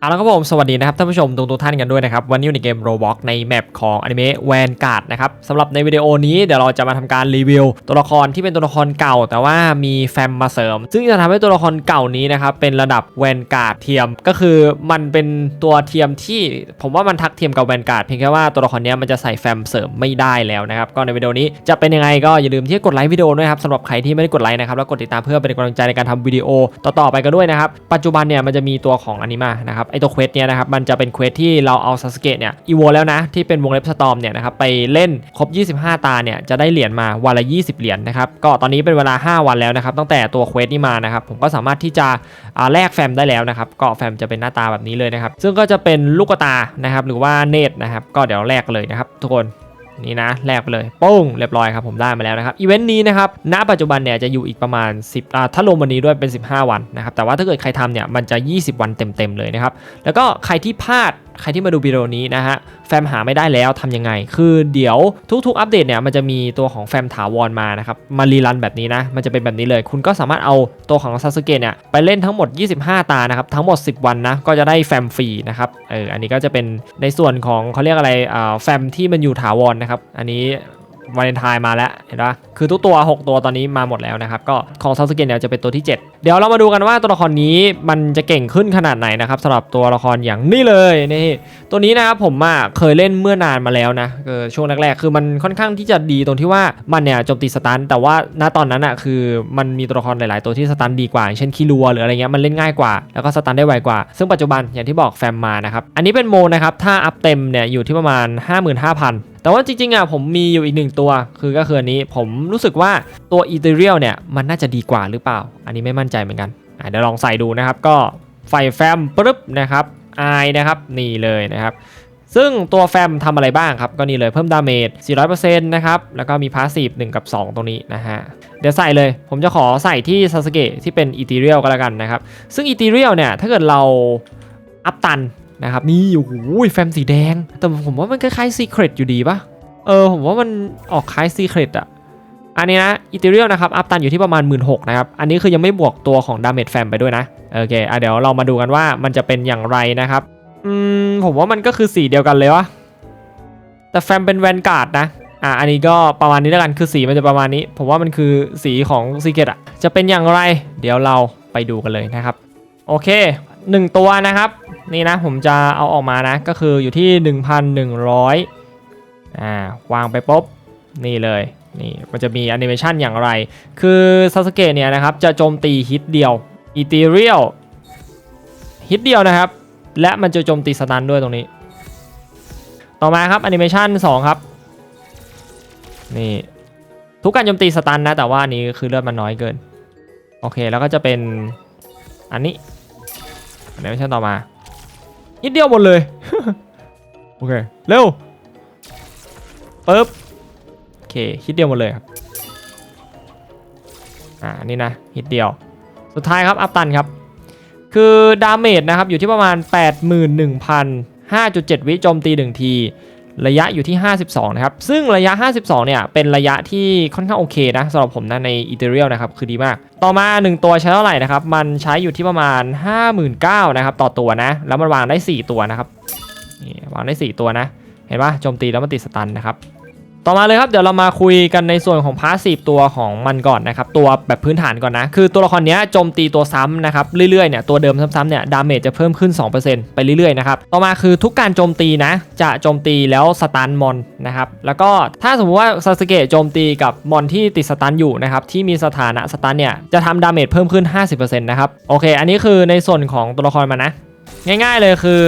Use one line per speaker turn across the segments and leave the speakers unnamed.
เอาละครับผมสวัสดีนะครับท่านผู้ชมทุกทุกๆท่านกันด้วยนะครับวันนี้อยู่ในเกม Roblox ในแมปของอนิเมะแวนการ์ดนะครับสำหรับในวิดีโอนี้เดี๋ยวเราจะมาทำการรีวิว ตัวละครที่เป็นตัวละครเก่า แต่ว่ามีแฟมมาเสริม ซึ่งจะทำให้ตัวละครเก่านี้นะครับเป็นระดับแวนการ์ดเทียมก็คือมันเป็นตัวเทียมที่ผมว่ามันทักเทียมกับแวนการ์ดเพียงแค่ว่าตัวละครนี้มันจะใส่แฟมเสริมไม่ได้แล้วนะครับก็ในวิดีโอนี้จะเป็นยังไงก็อย่าลืมที่จะกดไลค์วิดีโอด้วยครับสำหรับใครที่ไม่ได้กดไลค์นะครับแล้วกดติดตามเพื่อเป็นกำลังใจในการทำวิดีโอต่อๆไปกันด้วยนะครับปัจจุบันเนี่ยมันจะมีตัวของอนิมานะครับไอตัวเควสเนี่ยนะครับมันจะเป็นเควสที่เราเอาซาสเกะเนี่ยอีโวแล้วนะที่เป็นวงเล็บสตอมเนี่ยนะครับไปเล่นครบ 25 ตาเนี่ยจะได้เหรียญมาวันละ 20 เหรียญนะครับก็ตอนนี้เป็นเวลา 5 วันแล้วนะครับตั้งแต่ตัวเควสนี้มานะครับผมก็สามารถที่จะอ่าแลกแฟมได้แล้วนะครับก็แฟมจะเป็นหน้าตาแบบนี้เลยนะครับซึ่งก็จะเป็นลูกตานะครับหรือว่าเนตนะครับก็เดี๋ยวแลกกันเลยนะครับทุกคน นี่นะแลกไปเลยโป้งเรียบร้อยครับผมได้มาแล้วนะครับอีเวนต์นี้นะครับณปัจจุบันเนี่ยจะอยู่อีกประมาณ 10อ่าถ้ารวมวันนี้ด้วยเป็น 15 วันนะครับแต่ว่าถ้าเกิดใครทำเนี่ยมันจะ 20 วันเต็มๆเลยนะครับแล้วก็ใครที่พลาด ใครที่มาดูวิดีโอนี้นะฮะแฟมหาไม่ได้แล้วทำยังไง คือเดี๋ยวทุกๆอัปเดตเนี่ยมันจะมีตัวของแฟมถาวรมานะครับมารีรันแบบนี้นะมันจะเป็นแบบนี้เลย คุณก็สามารถเอาตัวของซาสึเกะเนี่ยไปเล่นทั้งหมด 25 ตานะครับทั้งหมด 10 วันนะก็จะได้แฟมฟรีนะครับเอออันนี้ก็จะเป็นในส่วนของเขาเรียกอะไรอ่าแฟมที่มันอยู่ถาวรนะครับอันนี้ วาเลนไทน์มาแล้วเห็นปะคือทุกตัว 6 ตัวตอนนี้มาหมดแล้วนะครับ ก็ของซาสึเกะเนี่ยจะเป็นตัวที่ 7 เดี๋ยวเรามาดูกันว่าตัวละครนี้มันจะเก่งขึ้นขนาดไหนนะครับสำหรับตัวละครอย่างนี่เลยนี่ตัวนี้นะครับผมอะเคยเล่นเมื่อนานมาแล้วนะเออช่วงแรกๆ คือมันค่อนข้างที่จะดีตรงที่ว่ามันเนี่ยโจมตีสตันแต่ว่าณตอนนั้นอะคือมันมีตัวละครหลาย ๆ ตัวที่สตันดีกว่าอย่างเช่นคิรัวหรืออะไรเงี้ยมันเล่นง่ายกว่า แล้วก็สตันได้ไวกว่า ซึ่งปัจจุบันอย่างที่บอกแฟมมานะครับอันนี้เป็นโมนะครับถ้าอัพเต็มเนี่ยอยู่ที่ประมาณ 55,000แต่ว่าจริงๆอะผมมีอยู่อีกหนึ่งตัว คือก็คืออันนี้ผมรู้สึกว่าตัวอีเทเรียลเนี่ยมันน่าจะดีกว่าหรือเปล่า อันนี้ไม่มั่นใจเหมือนกันเดี๋ยวลองใส่ดูนะครับ ก็ไฟแฟมปึ๊บนะครับไอนะครับนี่เลยนะครับซึ่งตัวแฟมทำอะไรบ้างครับ ก็นี่เลยเพิ่มดาเมจ 400%นะครับ แล้วก็มีพาสซีฟ1กับ 2 ตรงนี้นะฮะ เดี๋ยวใส่เลย ผมจะขอใส่ที่ซาสเกะที่เป็นอีเทเรียลก็แล้วกันนะครับ ซึ่งอีเทเรียลเนี่ย ถ้าเกิดเราอัพตัน นะครับนี่โอ้โหแฟมสีแดง แต่ผมว่ามันคล้ายๆซีเครตอยู่ดีปะเออผมว่ามันออกคล้ายซีเครตอะอันนี้นะอีเทเรียลนะครับอัพตันอยู่ที่ประมาณ 1 6ื่นนะครับ อันนี้คือยังไม่บวกตัวของดาเมจแฟมไปด้วยนะโอเคอะเดี๋ยวเรามาดูกันว่ามันจะเป็นอย่างไรนะครับอืมผมว่ามันก็คือสีเดียวกันเลยวะแต่แฟมเป็นแวนการ์ดนะอะอันนี้ก็ประมาณนี้แล้วกันคือสีมันจะประมาณนี้ ผมว่ามันคือสีของซีเกตอะจะเป็นอย่างไร เดี๋ยวเราไปดูกันเลยนะครับ โอเค หนึ่งตัวนะครับ นี่นะผมจะเอาออกมานะ ก็คืออยู่ที่ 1,100อ่าวางไปปุ๊บนี่เลยนี่มันจะมีแอนิเมชันอย่างไร คือซาสเกะเนี่ยนะครับจะโจมตีฮิตเดียวอีเทเรียลฮิตเดียวนะครับ และมันจะโจมตีสตันด้วยตรงนี้ ต่อมาครับแอนิเมชัน2 ครับนี่ทุกการโจมตีสตันนะแต่ว่านนี้คือเลือดมันน้อยเกิน โอเคแล้วก็จะเป็นอันนี้ แอนิเมชันต่อมานิดเดียวหมดเลย โอเค เร็วปึ๊บโอเคฮิตเดียวหมดเลยครับ อ่า นี่นะฮิตเดียว สุดท้ายครับ อัพตันครับ คือดาเมจนะครับ อยู่ที่ประมาณ 81,000 5.7 วิโจมตี 1 ที ระยะอยู่ที่ 52 นะครับ ซึ่งระยะ 52 เนี่ย เป็นระยะที่ค่อนข้างโอเคนะสำหรับผมนะในอีเทเรียลนะครับ คือดีมาก ต่อมา 1 ตัวใช้เท่าไหร่นะครับ มันใช้อยู่ที่ประมาณ 59,000นะครับ ต่อตัวนะ แล้วมันวางได้ 4 ตัวนะครับ นี่ วางได้ 4 ตัวนะ เห็นปะโจมตีแล้วมันติดสตันนะครับ ต่อมาเลยครับเดี๋ยวเรามาคุยกันในส่วนของพาสซีฟตัวของมันก่อนนะครับตัวแบบพื้นฐานก่อนนะ คือตัวละครนี้โจมตีตัวซ้ำนะครับเรื่อยๆเนี่ยตัวเดิมซ้ำๆเนี่ยดาเมจจะเพิ่มขึ้น 2%ไปเรื่อยๆนะครับต่อมาคือทุกการโจมตีนะ จะโจมตีแล้วสตันมอนนะครับแล้วก็ถ้าสมมติว่าซาสเกะโจมตีกับมอนที่ติดสตันอยู่นะครับที่มีสถานะสตันเนี่ยจะทำดาเมจเพิ่มขึ้น 50%นะครับโอเค อันนี้คือในส่วนของตัวละครมันนะ ง่าย ๆเลยคือ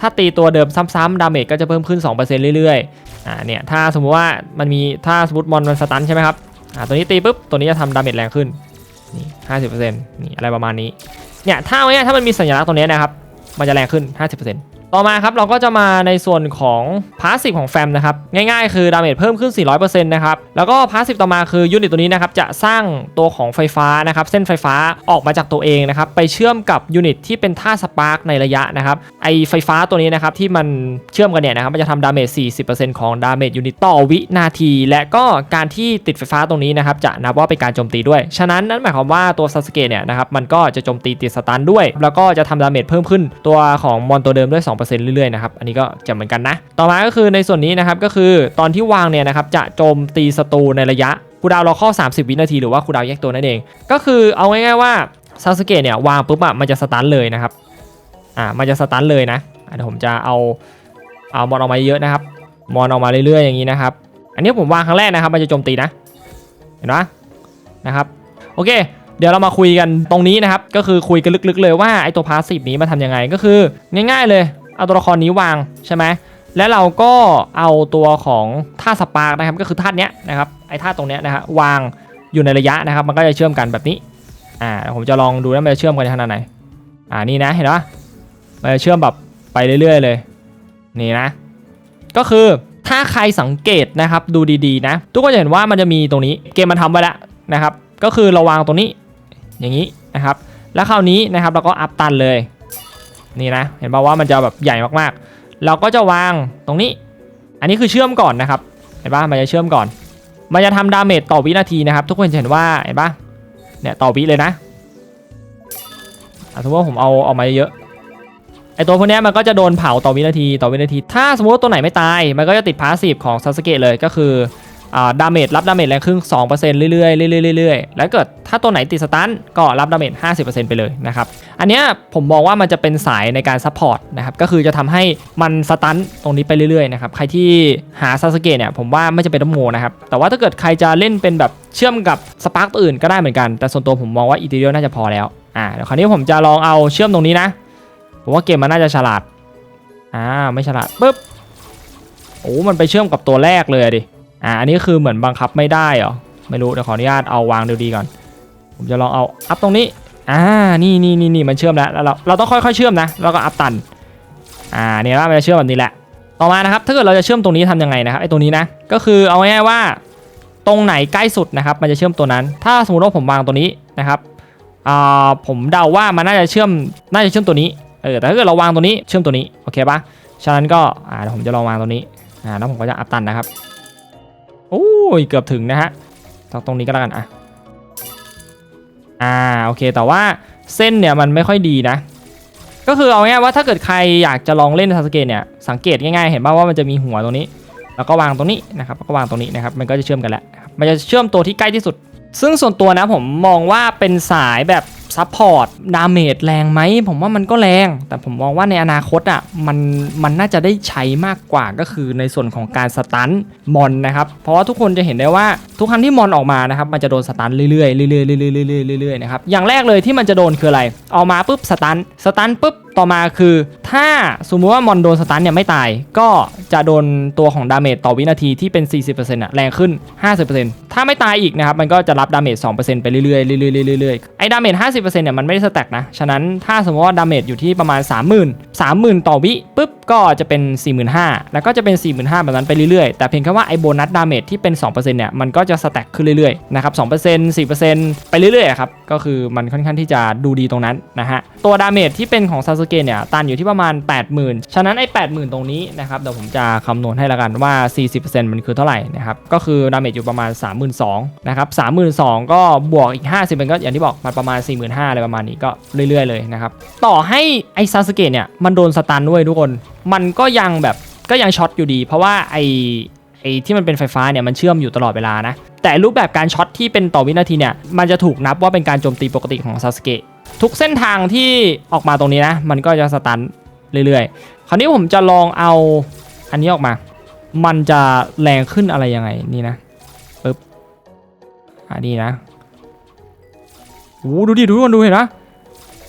ถ้าตีตัวเดิมซ้ำๆดาเมจก็จะเพิ่มขึ้น 2%เรื่อยๆอ่าเนี่ยถ้าสมมุติว่ามันมีถ้าสมมติมอนมันสตันใช่ไหมครับอ่าตัวนี้ตีปุ๊บตัวนี้จะทำดาเมจแรงขึ้นนี่ห้าสิบเปอร์เซ็นต์นี่อะไรประมาณนี้เนี่ยถ้าเอาเนี่ยถ้ามันมีสัญลักษณ์ตรงนี้นะครับ มันจะแรงขึ้น50%นต่ ต่อมาครับเราก็จะมาในส่วนของพาสซีฟของแฟมนะครับง่ายๆ คือดาเมจเพิ่มขึ้น 400%นะครับแล้วก็พาสซีฟต่อมาคือยูนิตตัวนี้นะครับจะสร้างตัวของไฟฟ้านะครับเส้นไฟฟ้าออกมาจากตัวเองนะครับไปเชื่อมกับยูนิตที่เป็นท่าสปาร์กในระยะนะครับไอไฟฟ้าตัวนี้นะครับที่มันเชื่อมกันเนี่ยนะครับมันจะทำดาเมจ 40%ของดาเมจยูนิตต่อวินาที และก็การที่ติดไฟฟ้าตรงนี้นะครับจะนับว่าเป็นการโจมตีด้วยฉะนั้นนั่นหมายความว่าตัวซาสเกะเนี่ยนะครับมันก็จะโจมตีติดสตันด้วย แล้วก็จะทำดาเมจเพิ่มขึ้นตัวของมอนตัวเดิมด้วย2%เรื่อยๆนะครับอันนี้ก็จะเหมือนกันนะ ต่อมาก็คือในส่วนนี้นะครับก็คือตอนที่วางเนี่ยนะครับจะโจมตีศัตรูในระยะคูดาวเราเข้า 30 วินาทีหรือว่าคูดาวแยกตัวนั่นเอง ก็คือเอาง่ายๆว่าซาสเกะเนี่ยวางปุ๊บอะมันจะสตันเลยนะครับอ่ามันจะสตันเลยนะเดี๋ยวผมจะเอาเอามอนออกมาเยอะนะครับมอนออกมาเรื่อยๆอย่างนี้นะครับอันนี้ผมวางครั้งแรกนะครับมันจะโจมตีนะเห็นปะนะครับโอเค เดี๋ยวเรามาคุยกันตรงนี้นะครับก็คือคุยกันลึกๆเลยว่าไอตัวพาสซีฟนี้มาทำยังไงก็คือง่ายๆเลย เอาตัวละครนี้วางใช่ไหมและเราก็เอาตัวของท่าสปาร์กนะครับก็คือท่าเนี้ยนะครับไอ้ท่าตรงเนี้ยนะฮะวางอยู่ในระยะนะครับ มันก็จะเชื่อมกันแบบนี้อ่าเดี๋ยวผมจะลองดูว่ามันจะเชื่อมกันขนาดไหนอ่านี่นะเห็นปะมันจะเชื่อมแบบไปเรื่อย ๆ เลย นี่นะ ก็คือถ้าใครสังเกตนะครับดูดีๆนะ ทุกคนจะเห็นว่ามันจะมีตรงนี้เกมมันทำไว้แล้วนะครับ ก็คือเราวางตรงนี้อย่างนี้นะครับ แล้วคราวนี้นะครับเราก็อัพตันเลย นี่นะ เห็นป่าว่ามันจะแบบใหญ่มากๆ เราก็จะวางตรงนี้ อันนี้คือเชื่อมก่อนนะครับ เห็นป่ะมันจะเชื่อมก่อน มันจะทำดาเมจต่อวินาทีนะครับ ทุกคนจะเห็นว่าเห็นป่ะเนี่ยต่อวิเลยนะสมมติว่าผมเอาออกมาเยอะไอตัวพวกนี้มันก็จะโดนเผาต่อวินาทีต่อวินาที ถ้าสมมติว่าตัวไหนไม่ตาย มันก็จะติดพาสซีฟของซาสเกะเลยก็คือ ดาเมจรับดาเมจแรงครึ่ง2%เรื่อยๆเรื่อยๆเรื่อยๆแล้วเกิดถ้าตัวไหนติดสตันก็รับดาเมจ50%ไปเลยนะครับ อันเนี้ยผมมองว่ามันจะเป็นสายในการซัพพอร์ตนะครับ ก็คือจะทำให้มันสตันตรงนี้ไปเรื่อยๆนะครับ ใครที่หาซาสเกะเนี่ยผมว่าไม่จะเป็นต้องโมนะครับ แต่ว่าถ้าเกิดใครจะเล่นเป็นแบบเชื่อมกับสปาร์กตัวอื่นก็ได้เหมือนกัน แต่ส่วนตัวผมมองว่าอีเทเรียลน่าจะพอแล้ว อ่าเดี๋ยวคราวนี้ผมจะลองเอาเชื่อมตรงนี้นะ ผมว่าเกมมันน่าจะฉลาด อ่าไม่ฉลาดปุ๊บ โอ้ มันไปเชื่อมกับตัวแรกเลยดิ อ่าอันนี้คือเหมือนบังคับไม่ได้เหรอไม่รู้เดี๋ยวขออนุญาตเอาวางดูดีก่อน ผมจะลองเอาอัพตรงนี้อ่านี่นี่นี่นี่มันเชื่อมแล้วแล้วเราเราต้องค่อยๆเชื่อมนะแล้วก็อัพตันอ่าเนี่ยว่ามันจะเชื่อมแบบนี้แหละ ต่อมานะครับถ้าเกิดเราจะเชื่อมตรงนี้ทำยังไงนะครับไอ้ตรงนี้นะก็คือเอาง่ายๆว่าตรงไหนใกล้สุดนะครับมันจะเชื่อมตัวนั้น ถ้าสมมติว่าผมวางตัวนี้นะครับอ่าผมเดาว่ามันน่าจะเชื่อมน่าจะเชื่อมตัวนี้เออแต่ถ้าเกิดเราวางตัวนี้เชื่อมตัวนี้โอเคปะฉะนั้นก็อ่าเดี๋ยวผมจะลองวางตัวนี้อ่าแล้วผมก็จะอัพตันนะครับ โอ้ยเกือบถึงนะฮะตรงตรงนี้ก็แล้วกันอะอ่าโอเคแต่ว่าเส้นเนี่ยมันไม่ค่อยดีนะ ก็คือเอาง่ายว่าถ้าเกิดใครอยากจะลองเล่นซาสเกะเนี่ยสังเกตง่ายๆเห็นป่าว่ามันจะมีหัวตรงนี้ แล้วก็วางตรงนี้นะครับแล้วก็วางตรงนี้นะครับมันก็จะเชื่อมกันแล้วนะมันจะเชื่อมตัวที่ใกล้ที่สุด ซึ่งส่วนตัวนะผมมองว่าเป็นสายแบบ ซัพพอร์ตดาเมจแรงไหมผมว่ามันก็แรง แต่ผมมองว่าในอนาคตอะมันมันน่าจะได้ใช้มากกว่าก็คือในส่วนของการสตันมอนนะครับ เพราะว่าทุกคนจะเห็นได้ว่าทุกครั้งที่มอนออกมานะครับมันจะโดนสตันเรื่อยๆเรื่อยๆเรื่อยๆเรื่อยๆเรื่อยๆนะครับอย่างแรกเลยที่มันจะโดนคืออะไรออกมาปุ๊บสตันสตันปุ๊บต่อมาคือถ้าสมมติว่ามอนโดนสตันเนี่ยไม่ตาย ก็จะโดนตัวของดาเมจต่อวินาทีที่เป็น 40%อะแรงขึ้น 50%ถ้าไม่ตายอีกนะครับมันก็จะรับดาเมจ2%ไปเรื่อยๆเรื่อยๆเรื่อยๆไอ้ดาเมจ50เนี่ยมันไม่ได้สแต็กนะ ฉะนั้นถ้าสมมติว่าดาเมจอยู่ที่ประมาณ 30,000 30,000 ต่อวิปุ๊บก็จะเป็น 45,000 แล้วก็จะเป็น 45,000 แบบนั้นไปเรื่อยๆ แต่เพียงแค่ว่าไอ้โบนัสดาเมจที่เป็น 2%เนี่ยมันก็จะสแต็กขึ้นเรื่อยๆนะครับ 2% 4%ไปเรื่อยๆครับก็คือมันค่อนข้างที่จะดูดีตรงนั้นนะฮะตัวดาเมจที่เป็นของซาสเกะเนี่ยตันอยู่ที่ประมาณ 80,000 ฉะนั้นไอ้80,000 ตรงนี้นะครับเดี๋ยวผมจะคำนวณให้ละกันว่า 40%มันคือเท่าไหร่นะครับก็คือดาเมจอยู่ประมาณ 32,000 นะครับ 32,000 ก็บวกอีก 50มันก็อย่างที่บอกมันประมาณ45,000อะไรประมาณนี้ก็เรื่อย ๆ เลยนะครับ ต่อให้ไอซาสเกะเนี่ยมันโดนสตันด้วยทุกคน มันก็ยังแบบก็ยังช็อตอยู่ดี เพราะว่าไอไอที่มันเป็นไฟฟ้าเนี่ยมันเชื่อมอยู่ตลอดเวลานะ แต่รูปแบบการช็อตที่เป็นต่อวินาทีเนี่ยมันจะถูกนับว่าเป็นการโจมตีปกติของซาสเกะทุกเส้นทางที่ออกมาตรงนี้นะ มันก็จะสตันเรื่อยๆ คราวนี้ผมจะลองเอาอันนี้ออกมา มันจะแรงขึ้นอะไรยังไงนี่นะปึ๊บอันนี้นะ โอ้ดูดิดูทุกคนดูเห็นนะ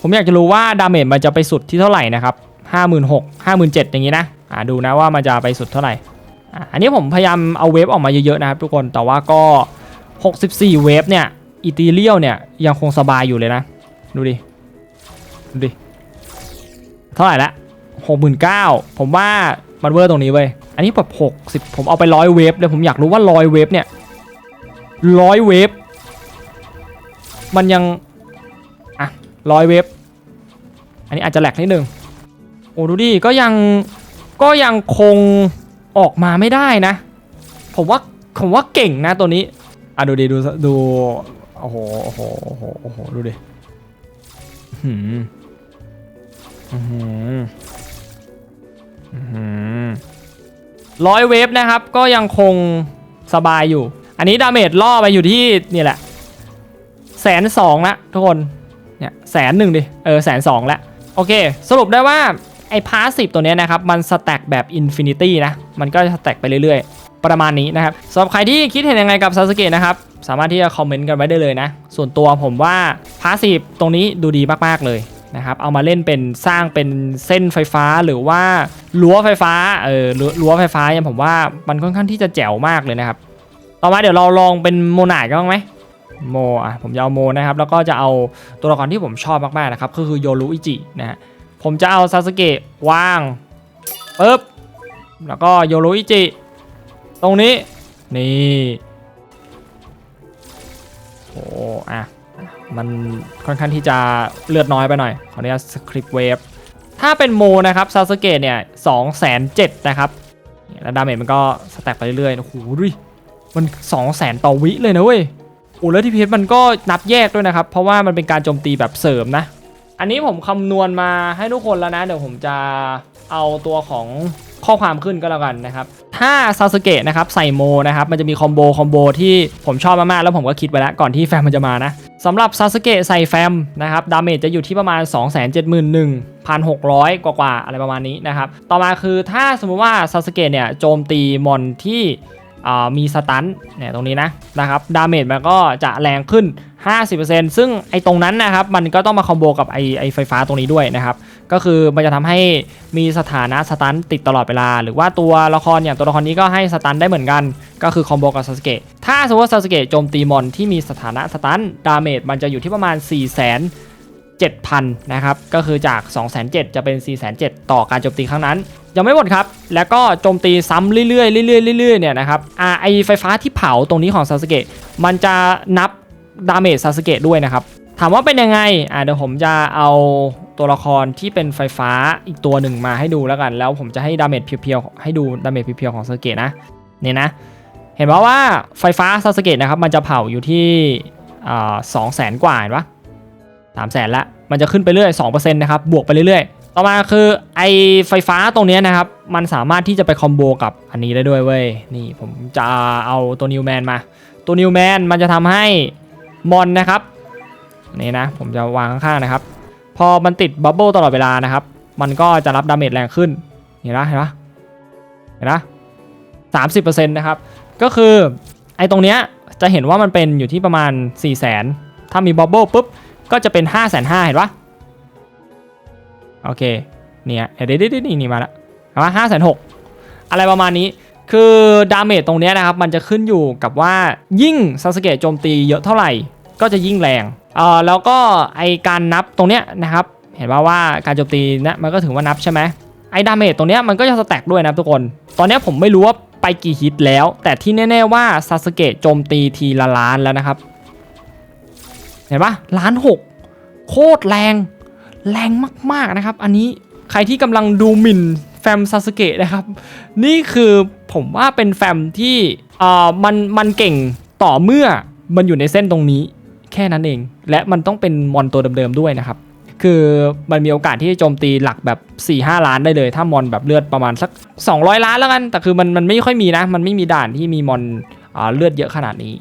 ผมอยากจะรู้ว่าดาเมจมันจะไปสุดที่เท่าไหร่นะครับ56,000 57,000อย่างนี้นะอ่าดูนะว่ามันจะไปสุดเท่าไหร่อ่าอันนี้ผมพยายามเอาเวฟออกมาเยอะๆนะครับทุกคนแต่ว่าก็ 64 เวฟเนี่ยอีทีเรียลเนี่ยยังคงสบายอยู่เลยนะดูดิดูดิเท่าไหร่ละหกหมื่นเก้าผมว่ามันเวอร์ตรงนี้เว้ยอันนี้แบบหกสิบผมเอาไปร้อยเวฟเลยผมอยากรู้ว่าร้อยเวฟเนี่ยร้อยเวฟ มันยัง อะร้อยเวฟอันนี้อาจจะแหลกนิดนึง โอ้ดูดิ ก็ยัง ก็ยังคงออกมาไม่ได้นะ ผมว่า ผมว่าเก่งนะตัวนี้ อะดูดิ ดู ดู โอ้โห โอ้โห โอ้โห โอ้โห ดูดิหืมอ๋อหืออื้อหือร้อยเวฟนะครับ ก็ยังคงสบายอยู่ อันนี้ดาเมจล่อไปอยู่ที่นี่แหละ แสนสองละทุกคนเนี่ยแสนหนึ่งดิเออแสนสองละโอเค สรุปได้ว่าไอ้พาสซีฟตัวนี้นะครับ มันสแต็กแบบอินฟินิตี้นะ มันก็สแต็กไปเรื่อยๆ ประมาณนี้นะครับสำหรับใครที่คิดเห็นยังไงกับซาสเกะนะครับ สามารถที่จะคอมเมนต์กันไว้ได้เลยนะ ส่วนตัวผมว่าพาสซีฟตรงนี้ดูดีมากๆเลยนะครับเอามาเล่นเป็นสร้างเป็นเส้นไฟฟ้าหรือว่ารั้วไฟฟ้าเออรั้วรั้วไฟฟ้าเนี่ยผมว่ามันค่อนข้างที่จะแจ๋วมากเลยนะครับ ต่อมาเดี๋ยวเราลองเป็นโมนาดกันบ้างไหม โมอะผมจะเอาโมนะครับแล้วก็จะเอาตัวละครที่ผมชอบมากๆนะครับก็คือโยรุอิจินะฮะผมจะเอาซาสเกะวางปึ๊บแล้วก็โยรุอิจิตรงนี้นี่โอ้อะมันค่อนข้างที่จะเลือดน้อยไปหน่อยขออนุญาตสคริปต์เวฟถ้าเป็นโมนะครับซาสเกะเนี่ยสองแสนเจ็ดนะครับแล้วดาเมจมันก็สแต็กไปเรื่อยๆโอ้โหดูมัน2 0 0แสนต่อวิเลยนะเว้ย โอ้แล้วที่เพชรมันก็นับแยกด้วยนะครับ เพราะว่ามันเป็นการโจมตีแบบเสริมนะ อันนี้ผมคำนวณมาให้ทุกคนแล้วนะ เดี๋ยวผมจะเอาตัวของข้อความขึ้นก็แล้วกันนะครับ ถ้าซาสเกะนะครับใส่โมนะครับ มันจะมีคอมโบคอมโบที่ผมชอบมากๆ แล้วผมก็คิดไว้แล้วก่อนที่แฟมมันจะมานะสำหรับซาสเกะใส่แฟมนะครับ ดาเมจจะอยู่ที่ประมาณ 271,600 กว่าๆ อะไรประมาณนี้นะครับ ต่อมาคือถ้าสมมติว่าซาสเกะเนี่ยโจมตีมอนที่ มีสตันเนี่ยตรงนี้นะนะครับดาเมจมันก็จะแรงขึ้น 50%ซึ่งไอ้ตรงนั้นนะครับมันก็ต้องมาคอมโบกับไอ้ไอ้ไฟฟ้าตรงนี้ด้วยนะครับก็คือมันจะทำให้มีสถานะสตันติดตลอดเวลา หรือว่าตัวละครอย่างตัวละครนี้ก็ให้สตันได้เหมือนกัน ก็คือคอมโบกับซาสเกะถ้าสมมติว่าซาสเกะโจมตีมอนที่มีสถานะสตันดาเมจมันจะอยู่ที่ประมาณ 4 0 0 0 0 7,000 นะครับ ก็คือจาก 2,700 จะเป็น 4,700 ต่อการโจมตีครั้งนั้น ยังไม่หมดครับ แล้วก็โจมตีซ้ำเรื่อยๆเรื่อยๆเรื่อยๆเนี่ยนะครับอ่าไอไฟฟ้าที่เผาตรงนี้ของซาสเกะมันจะนับดาเมจซาสเกะด้วยนะครับ ถามว่าเป็นยังไงอ่าเดี๋ยวผมจะเอาตัวละครที่เป็นไฟฟ้าอีกตัวหนึ่งมาให้ดูแล้วกัน แล้วผมจะให้ดาเมจเพียวๆให้ดูดาเมจเพียวๆของซาสเกะนะเนี่ยนะ เห็นไหมว่าไฟฟ้าซาสเกะนะครับมันจะเผาอยู่ที่อ่าสองแสนกว่าเห็นปะสามแสนละมันจะขึ้นไปเรื่อย2%นะครับบวกไปเรื่อยๆ ต่อมาคือไอไฟฟ้าตรงนี้นะครับ มันสามารถที่จะไปคอมโบกับอันนี้ได้ด้วยเว้ย นี่ผมจะเอาตัวนิวแมนมา ตัวนิวแมนมันจะทำให้มอนนะครับนี่นะ ผมจะวางข้างๆนะครับ พอมันติดบับเบิลตลอดเวลานะครับ มันก็จะรับดาเมจแรงขึ้น เห็นปะเห็นปะเห็นปะสามสิบเปอร์เซ็นต์นะครับ ก็คือไอตรงเนี้ยจะเห็นว่ามันเป็นอยู่ที่ประมาณ4ี่แสนถ้ามีบับเบิลปุ๊บ ก็จะเป็น 5 5 0 0 0เห็นปะ โอเคเนี่ยเดี๋ยวเดี๋ยวนี่นี่มาแล้วว่าห้าแสนหกอะไรประมาณนี้คือดาเมจตรงเนี้ยนะครับมันจะขึ้นอยู่กับว่ายิ่งซาสเกะโจมตีเยอะเท่าไหร่ ก็จะยิ่งแรงเอ่อแล้วก็ไอการนับตรงเนี้ยนะครับเห็นว่าว่าการโจมตีเนะมันก็ถือว่านับใช่ไหมไอดาเมจตรงเนี้ยมันก็จะสแต็กด้วยนะทุกคน ตอนเนี้ยผมไม่รู้ว่าไปกี่ฮิตแล้ว แต่ที่แน่ ๆว่าซาสเกะโจมตีทีละล้านแล้วนะครับ เห็นปะล้านหกโคตรแรง แรงมากๆนะครับ อันนี้ใครที่กำลังดูหมิ่นแฟมซาสเกะนะครับ นี่คือผมว่าเป็นแฟมที่เอ่อมันมันเก่งต่อเมื่อมันอยู่ในเส้นตรงนี้แค่นั้นเอง และมันต้องเป็นมอนตัวเดิมๆด้วยนะครับ คือมันมีโอกาสที่จะโจมตีหลักแบบ 4-5 ล้านได้เลย ถ้ามอนแบบเลือดประมาณสัก 200 ล้านแล้วกัน แต่คือมันมันไม่ค่อยมีนะ มันไม่มีด่านที่มีมอนอ่าเลือดเยอะขนาดนี้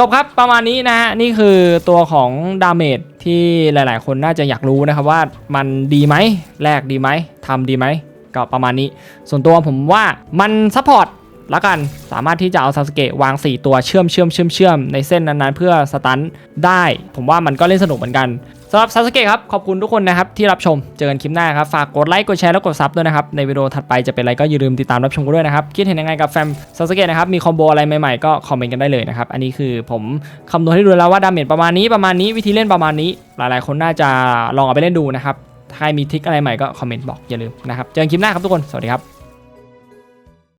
จบครับประมาณนี้นะฮะนี่คือตัวของดาเมจที่หลายๆ คนน่าจะอยากรู้นะครับว่ามันดีไหมแลกดีไหมทำดีไหมก็ประมาณนี้ ส่วนตัวผมว่ามันซัพพอร์ต ละกันสามารถที่จะเอาซาสเกะวาง 4 ตัวเชื่อมเชื่อมเชื่อมเชื่อมในเส้นนั้นๆ เพื่อสตันได้ ผมว่ามันก็เล่นสนุกเหมือนกันสำหรับซาสเกะครับ ขอบคุณทุกคนนะครับ ที่รับชมเจอกันคลิปหน้าครับ ฝากกดไลค์กดแชร์แล้วกดซับด้วยนะครับ ในวิดีโอถัดไปจะเป็นอะไรก็อย่าลืมติดตามรับชมกันด้วยนะครับ คิดเห็นยังไงกับแฟมซาสเกะนะครับ มีคอมโบอะไรใหม่ๆ ก็คอมเมนต์กันได้เลยนะครับ อันนี้คือผมคำนวณให้ดูแล้วว่าดาเมจประมาณนี้ประมาณนี้วิธีเล่นประมาณนี้ หลายๆ คนน่าจะลองเอาไปเล่นดูนะครับถ้ามีทริคอะไรใหม่ก็คอมเมนต์บอกอย่าลืมนะครับเจอกันคลิปหน้าครับทุกคนสวัสดีครับ